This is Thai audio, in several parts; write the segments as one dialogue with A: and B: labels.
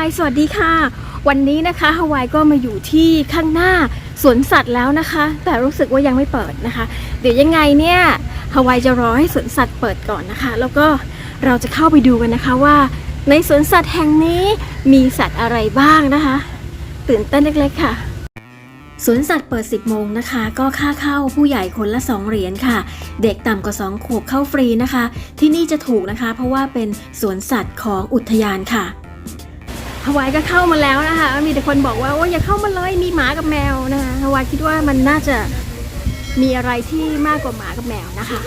A: าย สวัสดีค่ะ วันนี้นะคะฮาวายก็มาอยู่ที่ข้างหน้าสวนสัตว์แล้วนะคะ แต่รู้สึกว่ายังไม่เปิดนะคะ เดี๋ยวยังไงเนี่ยฮาวายจะรอให้สวนสัตว์เปิดก่อนนะคะ แล้วก็เราจะเข้าไปดูกันนะคะว่า ในสวนสัตว์แห่งนี้มีสัตว์อะไรบ้างนะคะ ตื่นเต้นเล็กๆค่ะสวนสัตว์เปิด 10 โมงนะคะ ก็ค่าเข้าผู้ใหญ่คนละ 2 เหรียญค่ะ เด็กต่ำกว่า 2 ขวบเข้าฟรีนะคะ ที่นี่จะถูกนะคะ เพราะว่าเป็นสวนสัตว์ของอุทยานค่ะ ฮาวายก็เข้ามาแล้วนะคะ มีแต่คนบอกว่าโอ้ยอย่าเข้ามาเลยมีหมากับแมวนะคะฮาวายคิดว่ามันน่าจะมีอะไรที่มากกว่าหมากับแมวนะคะ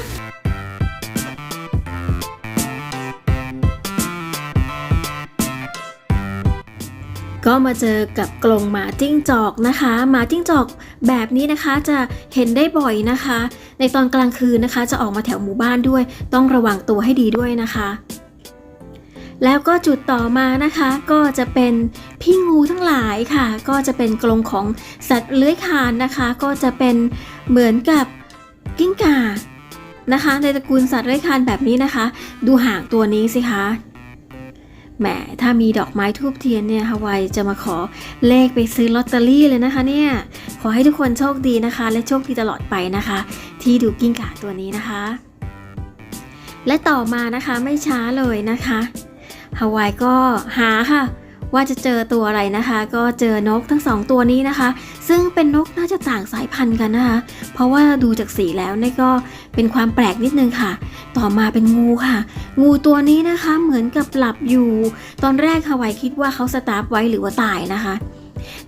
A: ก็มาเจอกับกรงหมาจิ้งจอกนะคะหมาจิ้งจอกแบบนี้นะคะจะเห็นได้บ่อยนะคะ ในตอนกลางคืนนะคะ จะออกมาแถวหมู่บ้านด้วย ต้องระวังตัวให้ดีด้วยนะคะ แล้วก็จุดต่อมานะคะก็จะเป็นพี่งูทั้งหลายค่ะ ก็จะเป็นกรงของสัตว์เลื้อยคลานนะคะ ก็จะเป็นเหมือนกับกิ้งก่านะคะ ในตระกูลสัตว์เลื้อยคลานแบบนี้นะคะ ดูหางตัวนี้สิคะแหมถ้ามีดอกไม้ทูบเทียนเนี่ยฮาวายจะมาขอเลขไปซื้อลอตเตอรี่เลยนะคะเนี่ยขอให้ทุกคนโชคดีนะคะ และโชคดีตลอดไปนะคะ ที่ดูกิ้งก่าตัวนี้นะคะ และต่อมานะคะไม่ช้าเลยนะคะ ฮาวายก็หาค่ะ ว่าจะเจอตัวอะไรนะคะ ก็เจอนกทั้งสองตัวนี้นะคะ ซึ่งเป็นนกน่าจะต่างสายพันธุ์กันนะคะ เพราะว่าดูจากสีแล้วนี่ก็เป็นความแปลกนิดนึงค่ะ ต่อมาเป็นงูค่ะ งูตัวนี้นะคะเหมือนกับหลับอยู่ ตอนแรกฮาวายคิดว่าเขาสตาร์ฟไว้หรือว่าตายนะคะ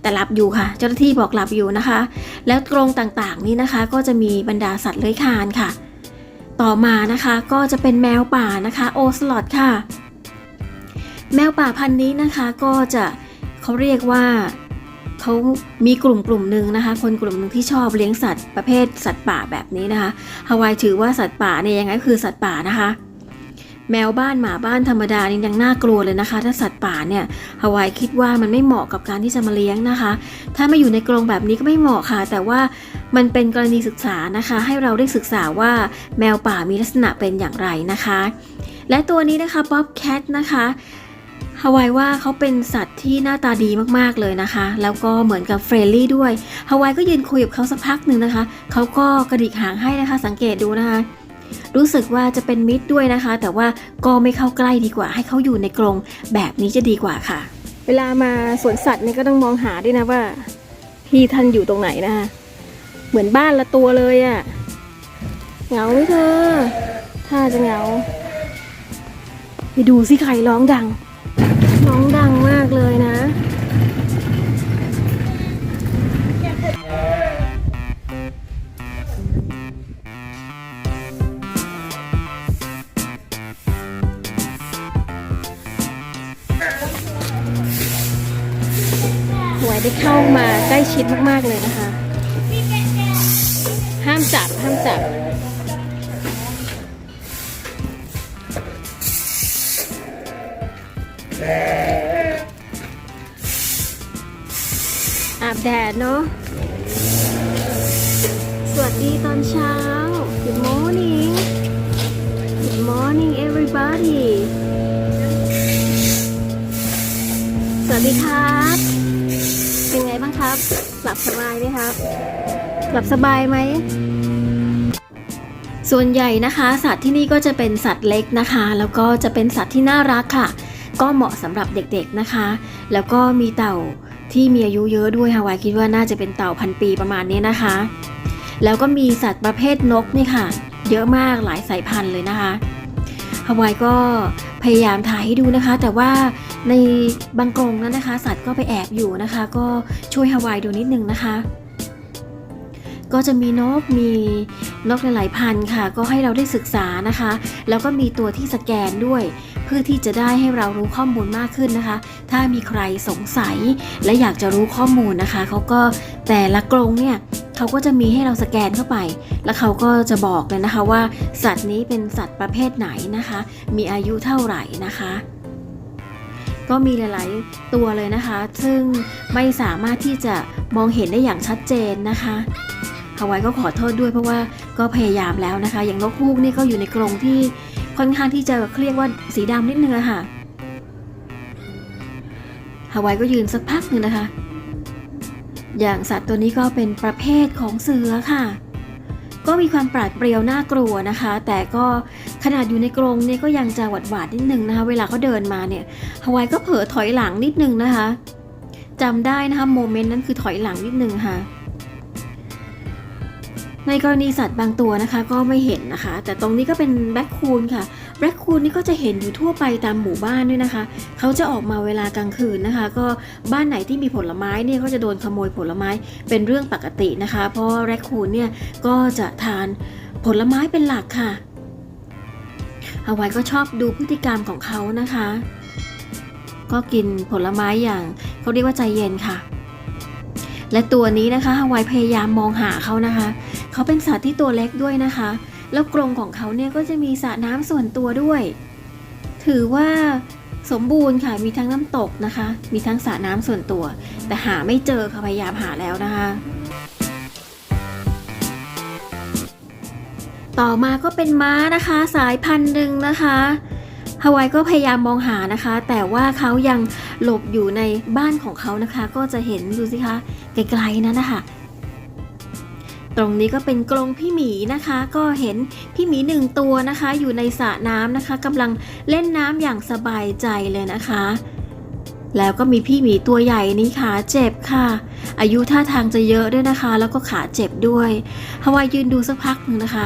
A: แต่หลับอยู่ค่ะ เจ้าหน้าที่บอกหลับอยู่นะคะ แล้วกรงต่างๆนี้นะคะ ก็จะมีบรรดาสัตว์เลื้อยคลานค่ะ ต่อมานะคะก็จะเป็นแมวป่านะคะ โอสลอตค่ะ แมวป่าพันธุ์นี้นะคะก็จะเขาเรียกว่าเขามีกลุ่มกลุ่มหนึ่งนะคะ คนกลุ่มหนึ่งที่ชอบเลี้ยงสัตว์ประเภทสัตว์ป่าแบบนี้นะคะฮาวายถือว่าสัตว์ป่าเนี่ยยังไงคือสัตว์ป่านะคะ แมวบ้านหมาบ้านธรรมดานี่ยังน่ากลัวเลยนะคะ ถ้าสัตว์ป่าเนี่ยฮาวายคิดว่ามันไม่เหมาะกับการที่จะมาเลี้ยงนะคะ ถ้ามาอยู่ในกรงแบบนี้ก็ไม่เหมาะค่ะ แต่ว่ามันเป็นกรณีศึกษานะคะ ให้เราได้ศึกษาว่าแมวป่ามีลักษณะเป็นอย่างไรนะคะ และตัวนี้นะคะป๊อปแคทนะคะ ฮาวายว่าเขาเป็นสัตว์ที่หน้าตาดีมากๆเลยนะคะ แล้วก็เหมือนกับเฟรนลี่ด้วยฮาวายก็ยืนคุยกับเขาสักพักหนึ่งนะคะ เขาก็กระดิกหางให้นะคะ สังเกตดูนะคะ รู้สึกว่าจะเป็นมิตรด้วยนะคะ แต่ว่าก็ไม่เข้าใกล้ดีกว่า ให้เขาอยู่ในกรงแบบนี้จะดีกว่าค่ะ เวลามาสวนสัตว์เนี่ยก็ต้องมองหาด้วยนะว่าพี่ท่านอยู่ตรงไหนนะคะ เหมือนบ้านละตัวเลยอะ่ะเหงาไหมเธอถ้าจะเหงาไปดูสิใครร้องดัง ร้องดังมากเลยนะ หวยได้เข้ามาใกล้ชิดมาก ๆ เลยนะคะ ห้ามจับ ห้ามจับ อาบแดดเนาะ สวัสดีตอนเช้า Good morning Good morning everybody สวัสดีครับ เป็นไงบ้างครับ หลับสบายไหมครับ หลับสบายไหมส่วนใหญ่นะคะ สัตว์ที่นี่ก็จะเป็นสัตว์เล็กนะคะ แล้วก็จะเป็นสัตว์ที่น่ารักค่ะ ก็เหมาะสำหรับเด็กๆนะคะ แล้วก็มีเต่าที่มีอายุเยอะด้วยฮาวายคิดว่าน่าจะเป็นเต่าพันปีประมาณนี้นะคะ แล้วก็มีสัตว์ประเภทนกนี่ค่ะ เยอะมากหลายสายพันธุ์เลยนะคะฮาวายก็พยายามถ่ายให้ดูนะคะ แต่ว่าในบางกรงนั้นนะคะ สัตว์ก็ไปแอบอยู่นะคะ ก็ช่วยฮาวายดูนิดนึงนะคะ ก็จะมีนกมีนกหลายๆพันธุ์ค่ะ ก็ให้เราได้ศึกษานะคะ แล้วก็มีตัวที่สแกนด้วย เพื่อที่จะได้ให้เรารู้ข้อมูลมากขึ้นนะคะ ถ้ามีใครสงสัยและอยากจะรู้ข้อมูลนะคะเขาก็แต่ละกรงเนี่ยเขาก็จะมีให้เราสแกนเข้าไป แล้วเขาก็จะบอกเลยนะคะว่า สัตว์นี้เป็นสัตว์ประเภทไหนนะคะ มีอายุเท่าไหร่นะคะก็มีหลาย ๆ ตัวเลยนะคะ ซึ่งไม่สามารถที่จะมองเห็นได้อย่างชัดเจนนะคะฮาวายก็ขอโทษด้วยเพราะว่าก็พยายามแล้วนะคะ อย่างนกฮูกนี่ก็อยู่ในกรงที่ ค่อนข้างที่จะเรียกว่าสีดำนิดนึงอะค่ะฮาวายก็ยืนสักพักหนึ่งนะคะ อย่างสัตว์ตัวนี้ก็เป็นประเภทของเสือค่ะ ก็มีความปราดเปรียวน่ากลัวนะคะ แต่ก็ขนาดอยู่ในกรงเนี่ยก็ยังจะหวาดหวาดนิดนึงนะคะ เวลาเขาเดินมาเนี่ยฮาวายก็เผลอถอยหลังนิดนึงนะคะจำได้นะคะโมเมนต์นั้นคือถอยหลังนิดนึงค่ะ ในกรณีสัตว์บางตัวนะคะก็ไม่เห็นนะคะ แต่ตรงนี้ก็เป็นแบล็คคูนค่ะแบล็คคูนนี่ก็จะเห็นอยู่ทั่วไปตามหมู่บ้านด้วยนะคะ เขาจะออกมาเวลากลางคืนนะคะ ก็บ้านไหนที่มีผลไม้เนี่ยก็จะโดนขโมยผลไม้เป็นเรื่องปกตินะคะ เพราะแรคคูนเนี่ยก็จะทานผลไม้เป็นหลักค่ะฮาวายก็ชอบดูพฤติกรรมของเขานะคะ ก็กินผลไม้อย่างเขาเรียกว่าใจเย็นค่ะ และตัวนี้นะคะฮาวายพยายามมองหาเขานะคะ เขาเป็นสัตว์ที่ตัวเล็กด้วยนะคะ แล้วกรงของเขาเนี่ยก็จะมีสระน้ำส่วนตัวด้วย ถือว่าสมบูรณ์ค่ะมีทั้งน้ำตกนะคะ มีทั้งสระน้ำส่วนตัว แต่หาไม่เจอค่ะพยายามหาแล้วนะคะ ต่อมาก็เป็นม้านะคะ สายพันธุ์หนึ่งนะคะฮาวายก็พยายามมองหานะคะ แต่ว่าเขายังหลบอยู่ในบ้านของเขานะคะ ก็จะเห็นดูสิคะไกลๆนั้นนะคะ ตรงนี้ก็เป็นกรงพี่หมีนะคะ ก็เห็นพี่หมีหนึ่งตัวนะคะ อยู่ในสระน้ำนะคะกำลังเล่นน้ำอย่างสบายใจเลยนะคะ แล้วก็มีพี่หมีตัวใหญ่นี่ขาเจ็บค่ะ อายุท่าทางจะเยอะด้วยนะคะ แล้วก็ขาเจ็บด้วยฮาวายยืนดูสักพักหนึ่งนะคะ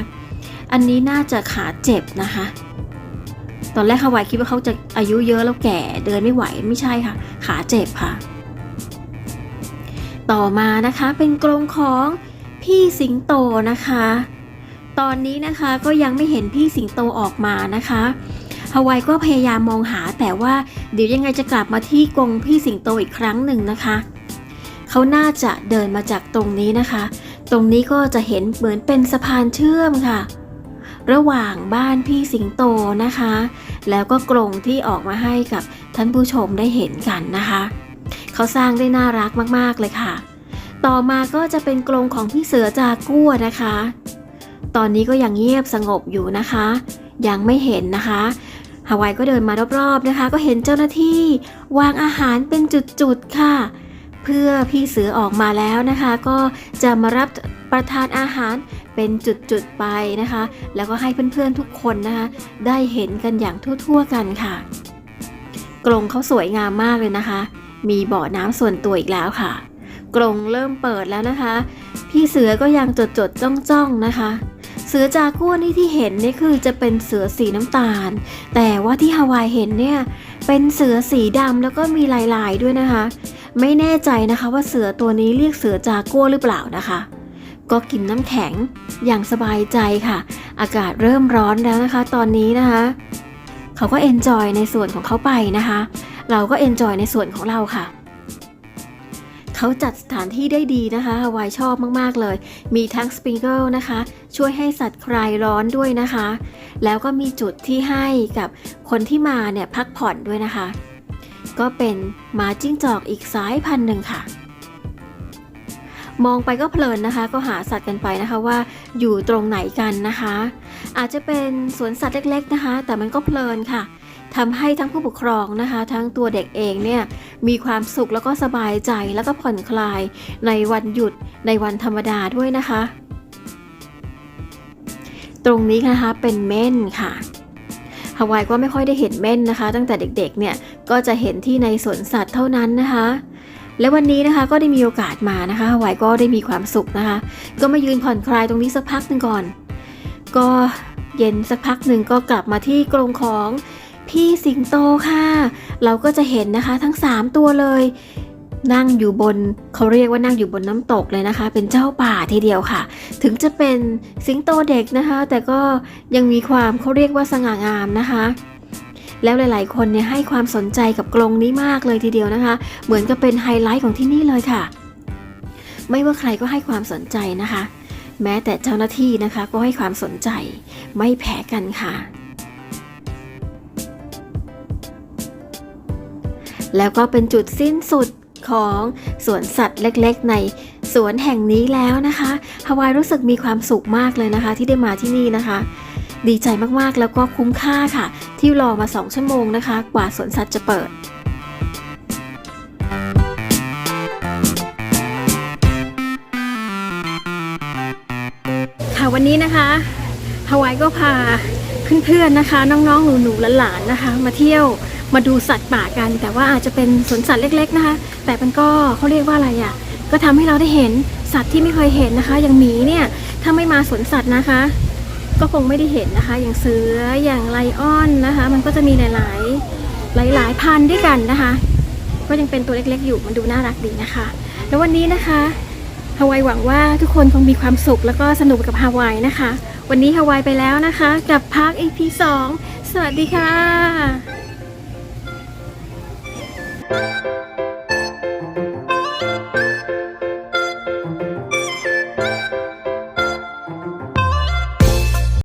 A: อันนี้น่าจะขาเจ็บนะคะ ตอนแรกฮาวายคิดว่าเขาจะอายุเยอะแล้วแก่เดินไม่ไหวไม่ใช่ค่ะ ขาเจ็บค่ะ ต่อมานะคะเป็นกรงของ พี่สิงโตนะคะ ตอนนี้นะคะก็ยังไม่เห็นพี่สิงโตออกมานะคะฮาวายก็พยายามมองหาแต่ว่าเดี๋ยวยังไงจะกลับมาที่กรงพี่สิงโตอีกครั้งหนึ่งนะคะ เขาน่าจะเดินมาจากตรงนี้นะคะ ตรงนี้ก็จะเห็นเหมือนเป็นสะพานเชื่อมค่ะ ระหว่างบ้านพี่สิงโตนะคะ แล้วก็กรงที่ออกมาให้กับท่านผู้ชมได้เห็นกันนะคะ เขาสร้างได้น่ารักมากๆเลยค่ะ ต่อมาก็จะเป็นกรงของพี่เสือจากัวนะคะ ตอนนี้ก็ยังเงียบสงบอยู่นะคะ ยังไม่เห็นนะคะฮาวายก็เดินมารอบๆนะคะ ก็เห็นเจ้าหน้าที่วางอาหารเป็นจุดๆค่ะ เพื่อพี่เสือออกมาแล้วนะคะ ก็จะมารับประทานอาหารเป็นจุดๆไปนะคะ แล้วก็ให้เพื่อนๆทุกคนนะคะ ได้เห็นกันอย่างทั่วๆกันค่ะ กรงเขาสวยงามมากเลยนะคะ มีบ่อน้ำส่วนตัวอีกแล้วค่ะ กรงเริ่มเปิดแล้วนะคะ พี่เสือก็ยังจดจดจ้องจ้องนะคะ เสือจากัวนี่ที่เห็นนี่คือจะเป็นเสือสีน้ำตาล แต่ว่าที่ฮาวายเห็นเนี่ยเป็นเสือสีดำแล้วก็มีลายๆด้วยนะคะ ไม่แน่ใจนะคะว่าเสือตัวนี้เรียกเสือจากัวหรือเปล่านะคะก็กินน้ำแข็งอย่างสบายใจค่ะ อากาศเริ่มร้อนแล้วนะคะ ตอนนี้นะคะ เขาก็เอนจอยในส่วนของเขาไปนะคะ เราก็เอนจอยในส่วนของเราค่ะ เขาจัดสถานที่ได้ดีนะคะฮาวายชอบมากๆเลย มีทั้งสปริงเกิลนะคะ ช่วยให้สัตว์คลายร้อนด้วยนะคะ แล้วก็มีจุดที่ให้กับคนที่มาเนี่ยพักผ่อนด้วยนะคะ ก็เป็นหมาจิ้งจอกอีกสายพันธุ์หนึ่งค่ะ มองไปก็เพลินนะคะ ก็หาสัตว์กันไปนะคะว่าอยู่ตรงไหนกันนะคะ อาจจะเป็นสวนสัตว์เล็ก ๆนะคะ แต่มันก็เพลินค่ะทำให้ทั้งผู้ปกครองนะคะ ทั้งตัวเด็กเองเนี่ย มีความสุขแล้วก็สบายใจแล้วก็ผ่อนคลายในวันหยุดในวันธรรมดาด้วยนะคะ ตรงนี้นะคะเป็นเม่นค่ะฮาวายก็ไม่ค่อยได้เห็นเม่นนะคะ ตั้งแต่เด็กๆเนี่ยก็จะเห็นที่ในสวนสัตว์เท่านั้นนะคะ และวันนี้นะคะก็ได้มีโอกาสมานะคะฮาวายก็ได้มีความสุขนะคะ ก็มายืนผ่อนคลายตรงนี้สักพักหนึ่งก่อน ก็เย็นสักพักหนึ่งก็กลับมาที่กรงของ พี่สิงโตค่ะ เราก็จะเห็นนะคะทั้ง 3 ตัวเลย นั่งอยู่บนเขาเรียกว่านั่งอยู่บนน้ำตกเลยนะคะ เป็นเจ้าป่าทีเดียวค่ะ ถึงจะเป็นสิงโตเด็กนะคะ แต่ก็ยังมีความเขาเรียกว่าสง่างามนะคะแล้วหลาย ๆ คนเนี่ยให้ความสนใจกับกรงนี้มากเลยทีเดียวนะคะ เหมือนกับเป็นไฮไลท์ของที่นี่เลยค่ะ ไม่ว่าใครก็ให้ความสนใจนะคะ แม้แต่เจ้าหน้าที่นะคะก็ให้ความสนใจไม่แพ้กันค่ะ แล้วก็เป็นจุดสิ้นสุดของสวนสัตว์เล็กๆ ในสวนแห่งนี้แล้วนะคะฮาวายรู้สึกมีความสุขมากเลยนะคะ ที่ได้มาที่นี่นะคะ ดีใจมากๆแล้วก็คุ้มค่าค่ะ ที่รอมา 2 ชั่วโมงนะคะ กว่าสวนสัตว์จะเปิดค่ะวันนี้นะคะฮาวายก็พาเพื่อนๆนะคะ น้องๆหนูๆหลานๆนะคะ มาเที่ยว มาดูสัตว์ป่ากัน แต่ว่าอาจจะเป็นสวนสัตว์เล็ก ๆนะคะ แต่มันก็เขาเรียกว่าอะไรอะ่ะ ก็ทำให้เราได้เห็นสัตว์ที่ไม่เคยเห็นนะคะ อย่างหมีเนี่ย ถ้าไม่มาสวนสัตว์นะคะ ก็คงไม่ได้เห็นนะคะ อย่างเสือ อย่างไลออนนะคะ มันก็จะมีหลาย ๆ หลาย ๆ พันธุ์ด้วยกันนะคะ ก็ยังเป็นตัวเล็ก ๆ อยู่ มันดูน่ารักดีนะคะ แล้ววันนี้นะคะฮาวายหวังว่าทุกคนคงมีความสุขแล้วก็สนุกกับฮาวายนะคะ วันนี้ฮาวายไปแล้วนะคะ กับพาร์ค EP 2สวัสดีค่ะ